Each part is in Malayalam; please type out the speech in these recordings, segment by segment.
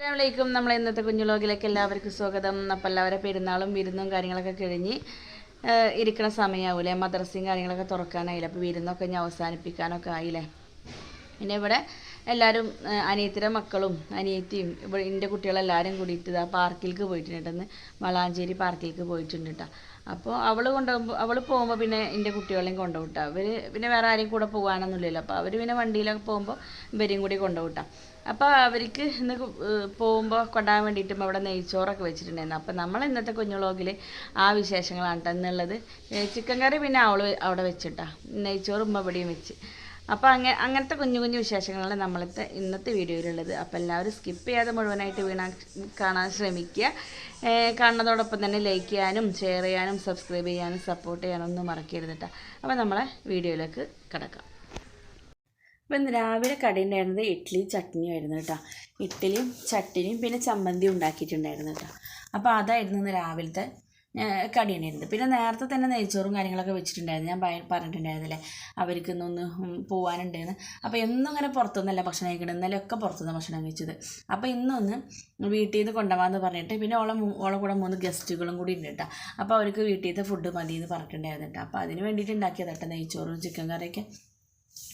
അസ്സാമലൈക്കും നമ്മൾ ഇന്നത്തെ കുഞ്ഞുലോകിലേക്ക് എല്ലാവർക്കും സ്വാഗതം. അപ്പം എല്ലാവരും പെരുന്നാളും വിരുന്നും കാര്യങ്ങളൊക്കെ കഴിഞ്ഞ് ഇരിക്കണ സമയമാവൂലേ മദ്രസയും കാര്യങ്ങളൊക്കെ തുറക്കാനായില്ലേ? അപ്പോൾ വിരുന്നൊക്കെ ഇനി അവസാനിപ്പിക്കാനൊക്കെ ആയില്ലേ? പിന്നെ ഇവിടെ എല്ലാവരും അനിയത്തിയുടെ മക്കളും അനിയത്തിയും ഇവിടെ എന്റെ കുട്ടികളെല്ലാവരും കൂടിയിട്ട് ഇതാ പാർക്കിലേക്ക് പോയിട്ടുണ്ടെന്ന് വളാഞ്ചേരി പാർക്കിലേക്ക് പോയിട്ടുണ്ട് കേട്ടോ അപ്പോൾ അവൾ കൊണ്ടുപോകുമ്പോൾ അവൾ പോകുമ്പോൾ പിന്നെ എന്റെ കുട്ടികളെയും കൊണ്ടുപോകട്ടാ അവർ പിന്നെ വേറെ ആരെയും കൂടെ പോകാനൊന്നുമില്ലല്ലോ അപ്പോൾ അവർ പിന്നെ വണ്ടിയിലൊക്കെ പോകുമ്പോൾ ഇവരെയും കൂടി കൊണ്ടുപോകട്ടാ അപ്പോൾ അവർക്ക് ഇന്ന് പോകുമ്പോൾ കൊണ്ടാൻ വേണ്ടിയിട്ടും അവിടെ നെയ്ച്ചോറൊക്കെ വെച്ചിട്ടുണ്ടായിരുന്നു. അപ്പോൾ നമ്മൾ ഇന്നത്തെ കുഞ്ഞു കുഞ്ഞുളോഗിൽ ആ വിശേഷങ്ങളാണ് ട്ടോ. ഇന്നുള്ളത് ഏ, ചിക്കൻ കറി പിന്നെ അവൾ അവിടെ വെച്ചിട്ടാ. നെയ്ച്ചോറും ഇവിടെയും വെച്ച്. അപ്പോൾ അങ്ങനെ അങ്ങനത്തെ കുഞ്ഞു കുഞ്ഞു വിശേഷങ്ങളാണ് നമ്മളത്തെ ഇന്നത്തെ വീഡിയോയിലുള്ളത്. അപ്പോൾ എല്ലാവരും സ്കിപ്പ് ചെയ്യാതെ മുഴുവനായിട്ട് വീണാ കാണാൻ ശ്രമിക്കുക. കാണുന്നതോടൊപ്പം തന്നെ ലൈക്ക് ചെയ്യാനും ഷെയർ ചെയ്യാനും സബ്സ്ക്രൈബ് ചെയ്യാനും സപ്പോർട്ട് ചെയ്യാനും ഒന്നും മറക്കരുത് കേട്ടോ അപ്പോൾ നമ്മളെ വീഡിയോയിലേക്ക് കിടക്കാം. അപ്പം ഇന്ന് രാവിലെ കടി ഉണ്ടായിരുന്നത് ഇഡ്ഡലി ചട്നിയും ആയിരുന്നു കേട്ടോ ഇഡ്ഡലിയും ചട്നിയും പിന്നെ ചമ്മന്തി ഉണ്ടാക്കിയിട്ടുണ്ടായിരുന്നു കേട്ടോ അപ്പോൾ അതായിരുന്നു ഇന്ന് രാവിലത്തെ കടി ഉണ്ടായിരുന്നത് പിന്നെ നേരത്തെ തന്നെ നെയ്ച്ചോറും കാര്യങ്ങളൊക്കെ വെച്ചിട്ടുണ്ടായിരുന്നു. ഞാൻ പറഞ്ഞിട്ടുണ്ടായിരുന്നില്ലേ? അവർക്ക് ഇന്നൊന്ന് പോകാനുണ്ടെന്ന് അപ്പോൾ എന്നും ഇങ്ങനെ പുറത്തുനിന്നല്ല ഭക്ഷണം കഴിക്കണം ഇന്നലെയൊക്കെ പുറത്തുനിന്ന് ഭക്ഷണം കഴിച്ചത്. അപ്പോൾ ഇന്നൊന്ന് വീട്ടിൽ നിന്ന് കൊണ്ടുപോകാമെന്ന് പറഞ്ഞിട്ട് പിന്നെ ഓളെ ഓളെ കൂടെ മൂന്ന് ഗസ്റ്റുകളും കൂടി ഉണ്ട് കേട്ടോ അപ്പോൾ അവർക്ക് വീട്ടിലത്തെ ഫുഡ് മതി എന്ന് പറഞ്ഞിട്ടുണ്ടായിരുന്നു കേട്ടോ അപ്പോൾ അതിന് വേണ്ടിയിട്ട് ഉണ്ടാക്കിയതാട്ടോ നെയ്ച്ചോറും ചിക്കൻ കറിയൊക്കെ.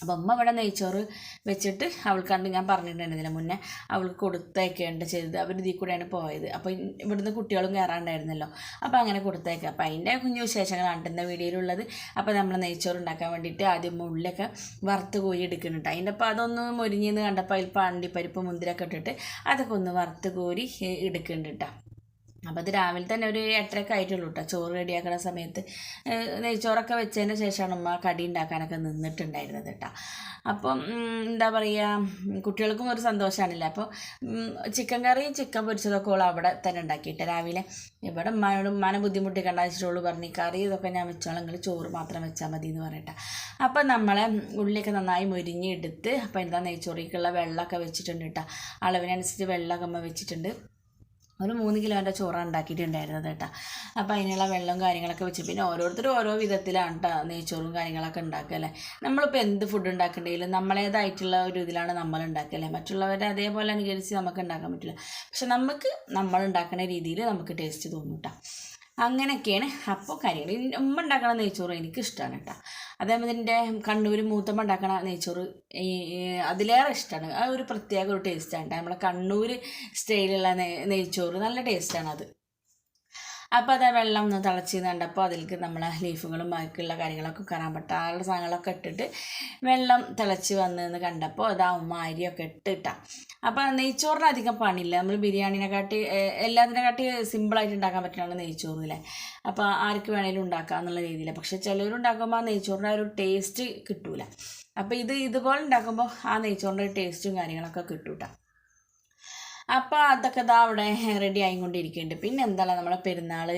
അപ്പം അമ്മ ഇവിടെ നെയ്ച്ചോറ് വെച്ചിട്ട് അവൾക്കാണ്ട് ഞാൻ പറഞ്ഞിട്ടുണ്ടായിരുന്നില്ല മുന്നേ. അവൾക്ക് കൊടുത്തയക്കേണ്ട ചെയ്തത്. അവർ ഇതിൽ കൂടെയാണ് പോയത്. അപ്പോൾ ഇവിടുന്ന് കുട്ടികളും കയറാണ്ടായിരുന്നല്ലോ അപ്പോൾ അങ്ങനെ കൊടുത്തയക്കുക അപ്പോൾ അതിന്റെ കുഞ്ഞു വിശേഷങ്ങളാണ് ഇന്ന വീഡിയോയിലുള്ളത്. അപ്പോൾ നമ്മൾ നെയ്ച്ചോറ് ഉണ്ടാക്കാൻ വേണ്ടിയിട്ട് ആദ്യം ഉള്ളിലൊക്കെ വറുത്ത് കോഴി എടുക്കുന്നുണ്ട് അതിന്റെ അപ്പോൾ അതൊന്ന് മുരിഞ്ഞെന്ന് കണ്ടപ്പോൾ അതിൽ പാണ്ടിപ്പരിപ്പ് മുന്തിരൊക്കെ ഇട്ടിട്ട് അതൊക്കെ ഒന്ന് വറുത്ത് കോരി എടുക്കുന്നുണ്ട് കേട്ടോ. അപ്പോൾ അത് രാവിലെ തന്നെ ഒരു എട്ടരയൊക്കെ ആയിട്ടുള്ളൂ കേട്ടോ ചോറ് റെഡിയാക്കുന്ന സമയത്ത്. നെയ്ച്ചോറൊക്കെ വെച്ചതിന് ശേഷമാണ് ഉമ്മ കടി ഉണ്ടാക്കാനൊക്കെ നിന്നിട്ടുണ്ടായിരുന്നത് കേട്ടോ അപ്പം എന്താ പറയുക കുട്ടികൾക്കും ഒരു സന്തോഷമാണല്ലേ അപ്പോൾ ചിക്കൻ കറിയും ചിക്കൻ പൊരിച്ചതൊക്കെ ഓൾ അവിടെ തന്നെ ഉണ്ടാക്കിയിട്ട് രാവിലെ ഇവിടെ ഉമ്മാനോട് ഉമ്മാനെ ബുദ്ധിമുട്ടിക്കണ്ട വെച്ചിട്ടുള്ളൂ പറഞ്ഞു. കറി ഇതൊക്കെ ഞാൻ വെച്ചോളാം. നിങ്ങൾ ചോറ് മാത്രം വെച്ചാൽ മതി എന്ന് പറയട്ടെ. അപ്പം നമ്മളെ ഉള്ളിയൊക്കെ നന്നായി മുരിഞ്ഞെടുത്ത് അപ്പോൾ എന്താ നെയ്ച്ചോറിക്കുള്ള വെള്ളമൊക്കെ വെച്ചിട്ടുണ്ട് കേട്ടോ അളവിനനുസരിച്ച് വെള്ളമൊക്കെ അമ്മ വെച്ചിട്ടുണ്ട്. ഒരു മൂന്ന് കിലോന്റെ ചോറാണ് ഉണ്ടാക്കിയിട്ടുണ്ടായിരുന്നത് കേട്ടോ. അപ്പോൾ അതിനുള്ള വെള്ളവും കാര്യങ്ങളൊക്കെ വെച്ച്. പിന്നെ ഓരോരുത്തരും ഓരോ വിധത്തിലാണ് കേട്ടോ നെയ്ച്ചോറും കാര്യങ്ങളൊക്കെ ഉണ്ടാക്കുക അല്ലേ? നമ്മളിപ്പോൾ എന്ത് ഫുഡ് ഉണ്ടാക്കണ്ടെങ്കിലും നമ്മളേതായിട്ടുള്ള ഒരു ഇതിലാണ് നമ്മൾ ഉണ്ടാക്കുക അല്ലേ? മറ്റുള്ളവരെ അതേപോലെ അനുകരിച്ച് നമുക്ക് ഉണ്ടാക്കാൻ പറ്റില്ല. പക്ഷെ നമുക്ക് നമ്മൾ ഉണ്ടാക്കുന്ന രീതിയിൽ നമുക്ക് ടേസ്റ്റ് തോന്നും കേട്ടോ അങ്ങനെയൊക്കെയാണ്. അപ്പോൾ കാര്യങ്ങൾ ഉമ്മ ഉണ്ടാക്കണ നെയ്ച്ചോറ് എനിക്കിഷ്ടമാണ് കേട്ടോ അതേപോലെ കണ്ണൂർ മൂത്തമ്മ ഉണ്ടാക്കണ നെയ്ച്ചോറ് അതിലേറെ ഇഷ്ടമാണ് ആ ഒരു പ്രത്യേക ഒരു ടേസ്റ്റാണ് നമ്മളെ കണ്ണൂർ സ്റ്റൈലുള്ള നെയ്ച്ചോറ് നല്ല ടേസ്റ്റാണ് അത്. അപ്പോൾ അത് വെള്ളം ഒന്ന് തിളച്ച് കണ്ടപ്പോൾ അതിലേക്ക് നമ്മളെ ലീഫുകളും ബാക്കിയുള്ള കാര്യങ്ങളൊക്കെ കറാൻ പറ്റാനുള്ള സാധനങ്ങളൊക്കെ ഇട്ടിട്ട് വെള്ളം തിളച്ച് വന്നതെന്ന് കണ്ടപ്പോൾ അത് ഉമ്മ അരിയൊക്കെ ഇട്ടിട്ടാ. അപ്പോൾ നെയ്ച്ചോറിന് അധികം പണിയില്ല. നമ്മൾ ബിരിയാണിനെക്കാട്ടി എല്ലാത്തിനെ എല്ലാത്തിനെക്കാട്ടി സിമ്പിളായിട്ട് ഉണ്ടാക്കാൻ പറ്റുന്നതാണ് നെയ്ച്ചോറില്ലേ അപ്പോൾ ആർക്ക് വേണേലും ഉണ്ടാക്കാം എന്നുള്ള രീതിയിൽ പക്ഷേ ചിലവരുണ്ടാക്കുമ്പോൾ ആ നെയ്ച്ചോറിന്റെ ഒരു ടേസ്റ്റ് കിട്ടൂല. അപ്പോൾ ഇത് ഇതുപോലെ ഉണ്ടാക്കുമ്പോൾ ആ നെയ്ച്ചോറിന്റെ ടേസ്റ്റും കാര്യങ്ങളൊക്കെ കിട്ടൂട്ടാ. അപ്പോൾ അതൊക്കെ ഇതാ അവിടെ റെഡി ആയിക്കൊണ്ടിരിക്കുന്നുണ്ട്. പിന്നെ എന്താണ് നമ്മളെ പെരുന്നാൾ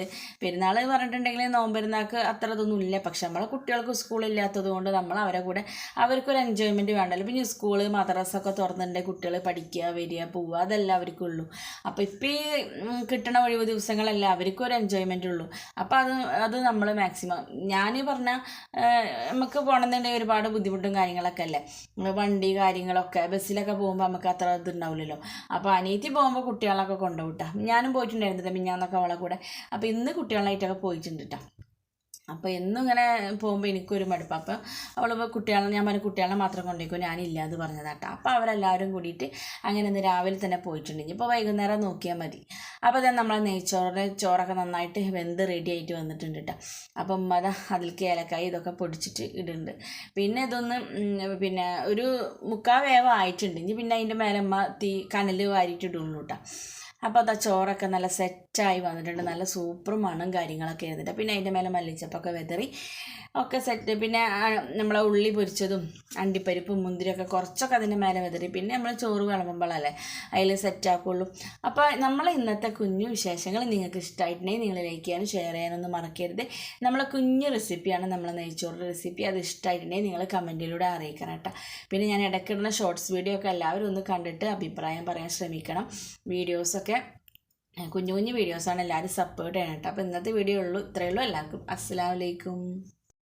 പെരുന്നാൾ പറഞ്ഞിട്ടുണ്ടെങ്കിൽ നോമ്പെരുന്നാൾക്ക് അത്ര ഇതൊന്നും ഇല്ല. പക്ഷെ നമ്മളെ കുട്ടികൾക്ക് സ്കൂളില്ലാത്തത് കൊണ്ട് നമ്മൾ അവരെ കൂടെ അവർക്കൊരു എൻജോയ്മെന്റ് വേണ്ടല്ലോ. പിന്നെ സ്കൂൾ മദ്രസൊക്കെ തുറന്നിട്ടുണ്ടെങ്കിൽ കുട്ടികൾ പഠിക്കുക വരിക പോവുക അതെല്ലാം അവർക്കുള്ളൂ അപ്പോൾ ഇപ്പോൾ ഈ കിട്ടണ ഒഴിവ് ദിവസങ്ങളല്ല അവർക്കൊരു എൻജോയ്മെന്റ് ഉള്ളൂ. അപ്പോൾ അത് അത് നമ്മൾ മാക്സിമം ഞാൻ പറഞ്ഞാൽ നമുക്ക് പോകണമെന്നുണ്ടെങ്കിൽ ഒരുപാട് ബുദ്ധിമുട്ടും കാര്യങ്ങളൊക്കെ അല്ലേ? വണ്ടി കാര്യങ്ങളൊക്കെ ബസ്സിലൊക്കെ പോകുമ്പോൾ നമുക്ക് അത്ര ഇതുണ്ടാവില്ലല്ലോ. അപ്പോൾ അനിയത്തി പോകുമ്പോൾ കുട്ടികളൊക്കെ കൊണ്ടുപോട്ടാ ഞാനും പോയിട്ടുണ്ടായിരുന്നില്ല മിഞ്ഞാന്നൊക്കെ അവളെ കൂടെ. അപ്പോൾ ഇന്ന് കുട്ടികളായിട്ടൊക്കെ പോയിട്ടുണ്ട് കേട്ടോ അപ്പോൾ എന്നും ഇങ്ങനെ പോകുമ്പോൾ എനിക്കൊരു മടുപ്പ്. അപ്പോൾ അവൾ കുട്ടികളെ ഞാൻ പറഞ്ഞ കുട്ടികളെ മാത്രം കൊണ്ടുപോയിക്കോ ഞാനില്ല എന്ന് പറഞ്ഞതാട്ടോ. അപ്പോൾ അവരെല്ലാവരും കൂടിയിട്ട് അങ്ങനെ ഇന്ന് രാവിലെ തന്നെ പോയിട്ടുണ്ട്. ഇപ്പോൾ വൈകുന്നേരം നോക്കിയാൽ മതി. അപ്പോൾ തന്നെ നമ്മളെ നെയ്ച്ചോറിന്റെ ചോറൊക്കെ നന്നായിട്ട് വെന്ത് റെഡി ആയിട്ട് വന്നിട്ടുണ്ട് കേട്ടോ അപ്പം അത് അതിലേക്ക് ഏലക്കായി ഇതൊക്കെ പൊടിച്ചിട്ട് ഇടുന്നുണ്ട്. പിന്നെ ഇതൊന്ന് പിന്നെ ഒരു മുക്കാൽ വേവ് ആയിട്ടുണ്ട്. ഇനി പിന്നെ അതിന്റെ മേലെ അമ്മ തീ കനൽ വാരിയിട്ട് ഇടുള്ളൂ കേട്ടോ അപ്പോൾ അതാ ചോറൊക്കെ നല്ല സെറ്റായി വന്നിട്ടുണ്ട്. നല്ല സൂപ്പർ മണും കാര്യങ്ങളൊക്കെ ഇരുന്നിട്ട് പിന്നെ അതിന്റെ മേലെ മല്ലിച്ചപ്പൊക്കെ വെതറി ഒക്കെ സെറ്റ് പിന്നെ നമ്മളെ ഉള്ളി പൊരിച്ചതും അണ്ടിപ്പരിപ്പും മുന്തിരിയൊക്കെ കുറച്ചൊക്കെ അതിന്റെ മേലെ വെതറി. പിന്നെ നമ്മൾ ചോറ് വിളമ്പുമ്പോഴല്ലേ അതിൽ സെറ്റാക്കുള്ളൂ അപ്പോൾ നമ്മൾ ഇന്നത്തെ കുഞ്ഞു വിശേഷങ്ങൾ നിങ്ങൾക്ക് ഇഷ്ടമായിട്ടുണ്ടെങ്കിൽ നിങ്ങൾ ലൈക്ക് ചെയ്യാനും ഷെയർ ചെയ്യാനൊന്നും മറക്കരുത്. നമ്മളെ കുഞ്ഞു റെസിപ്പിയാണ് നമ്മളെ നെയ്ച്ചോറ് റെസിപ്പി അത് ഇഷ്ടമായിട്ടുണ്ടെങ്കിൽ നിങ്ങൾ കമന്റിലൂടെ അറിയിക്കണം കേട്ടോ. പിന്നെ ഞാൻ ഇടയ്ക്കിടുന്ന ഷോർട്സ് വീഡിയോ ഒക്കെ എല്ലാവരും ഒന്ന് കണ്ടിട്ട് അഭിപ്രായം പറയാൻ ശ്രമിക്കണം. വീഡിയോസൊക്കെ കുഞ്ഞു കുഞ്ഞു വീഡിയോസാണ് എല്ലാവരും സപ്പോർട്ട് ചെയ്യണം കേട്ടോ അപ്പോൾ ഇന്നത്തെ വീഡിയോ ഉള്ളൂ. ഇത്രയേ ഉള്ളൂ. എല്ലാവർക്കും അസ്സലാമലൈക്കും